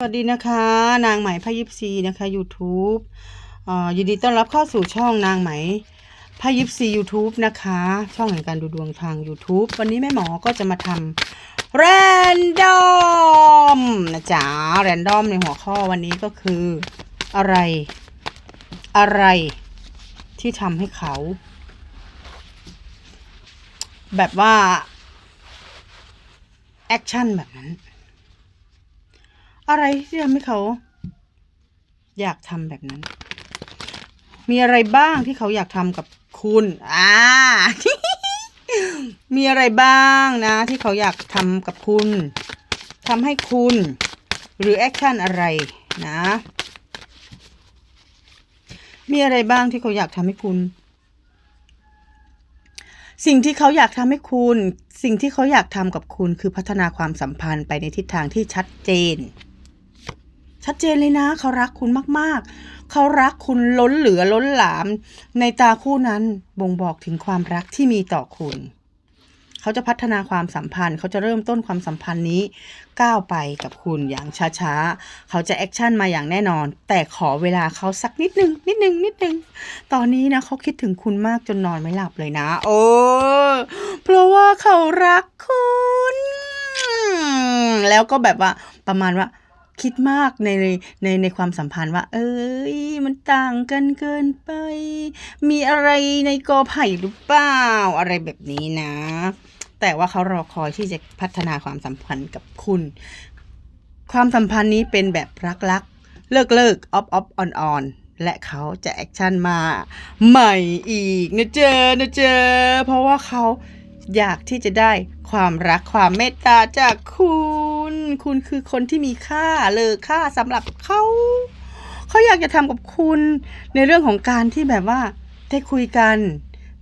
สวัสดีนะคะ นางไหมพายิปซีนะคะ YouTube อ่ายินดีต้อนรับเข้าสู่ช่องนางไหมพายิปซี YouTube นะคะ ช่องแห่งการดูดวงทาง YouTube วันนี้แม่หมอก็จะมาทำแรนดอมนะจ๊ะแรนดอมในหัวข้อวันนี้ก็คือ อะไร อะไรที่ทำให้เขา แบบว่า แอคชั่นแบบนั้น อะไรที่ทำให้เขา อยากทำแบบนั้น มีอะไรบ้างที่เขาอยากทำกับคุณอ่ามีอะไรบ้างนะ ที่เขาอยากทำกับคุณทำให้คุณ หรือแอคชั่นอะไรนะ มีอะไรบ้างที่เขาอยากทำให้คุณ สิ่งที่เขาอยากทำให้คุณ สิ่งที่เขาอยากทำกับคุณคือพัฒนาความสัมพันธ์ไปในทิศทางที่ชัดเจน ชัดเจนเลยนะ เขารักคุณมากๆ เขารักคุณล้นเหลือล้นหลาม ในตาคู่นั้นบ่งบอกถึงความรักที่มีต่อคุณ เขาจะพัฒนาความสัมพันธ์ เขาจะเริ่มต้นความสัมพันธ์นี้ ก้าวไปกับคุณอย่างช้าๆ เขาจะแอคชั่นมาอย่างแน่นอน แต่ขอเวลาเขาสักนิดนึง นิดนึง นิดนึง ตอนนี้นะเขาคิดถึงคุณมากจนนอนไม่หลับเลยนะ โอ้เพราะว่าเขารักคุณแล้วก็แบบว่าประมาณว่า คิดมากในในในความสัมพันธ์ว่า เอ้ยมันต่างกันเกินไป มีอะไรในกอไผ่หรือเปล่าอะไรแบบนี้นะ แต่ว่าเขารอคอยที่จะพัฒนาความสัมพันธ์กับคุณ ความสัมพันธ์นี้เป็นแบบรักๆ เลิกเลิกออฟออฟออนออนและเขาจะแอคชั่นมาใหม่อีกนะเจอนะเจอเพราะว่าเขา อยากที่จะได้ความรักความเมตตาจากคุณ คุณคือคนที่มีค่าเลอค่าสำหรับเขาเขาอยากจะทำกับคุณในเรื่องของการที่แบบว่าได้คุยกัน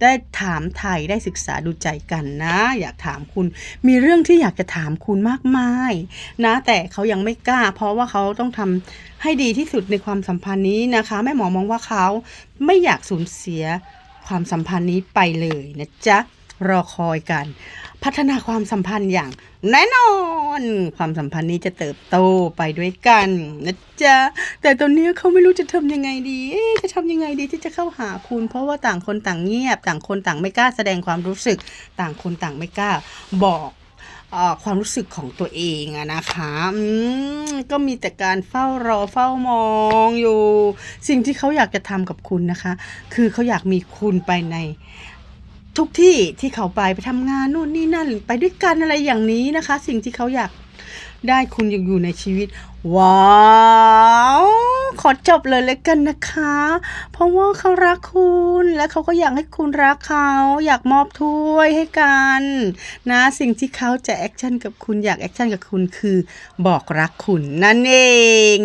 ได้ถามไถ่ได้ศึกษาดูใจกันนะ อยากถามคุณ มีเรื่องที่อยากจะถามคุณมากมาย นะ แต่เขายังไม่กล้า เพราะว่าเขาต้องทำให้ดีที่สุดในความสัมพันธ์นี้นะคะแม่หมอมองว่าเขาไม่อยากสูญเสียความสัมพันธ์นี้ไปเลยนะจ๊ะ รอคอยกัน พัฒนาความสัมพันธ์อย่างแน่นอน ความสัมพันธ์นี้จะเติบโตไปด้วยกันนะจ๊ะแต่ตอนนี้เขาไม่รู้จะทำยังไงดีจะทำยังไงดีที่จะเข้าหาคุณ เพราะว่าต่างคนต่างเงียบ ต่างคนต่างไม่กล้าแสดงความรู้สึก ต่างคนต่างไม่กล้าบอกอความรู้สึกของตัวเองอะนะคะก็มีแต่การเฝ้ารอเฝ้ามองอยู่ สิ่งที่เขาอยากจะทำกับคุณนะคะ คือเขาอยากมีคุณไปใน ทุกที่ที่เขาไปไปทำงานนู่นนี่นั่น ไปด้วยกันอะไรอย่างนี้นะคะ สิ่งที่เขาอยากได้คุณยังอยู่ในชีวิต ว้าวขอจบเลยเลยกันนะคะ เพราะว่าเขารักคุณและเขาก็อยากให้คุณรักเขาอยากมอบถ้วยให้กันนะสิ่งที่เขาจะแอคชั่นกับคุณอยากแอคชั่นกับคุณคือบอกรักคุณนั่นเอง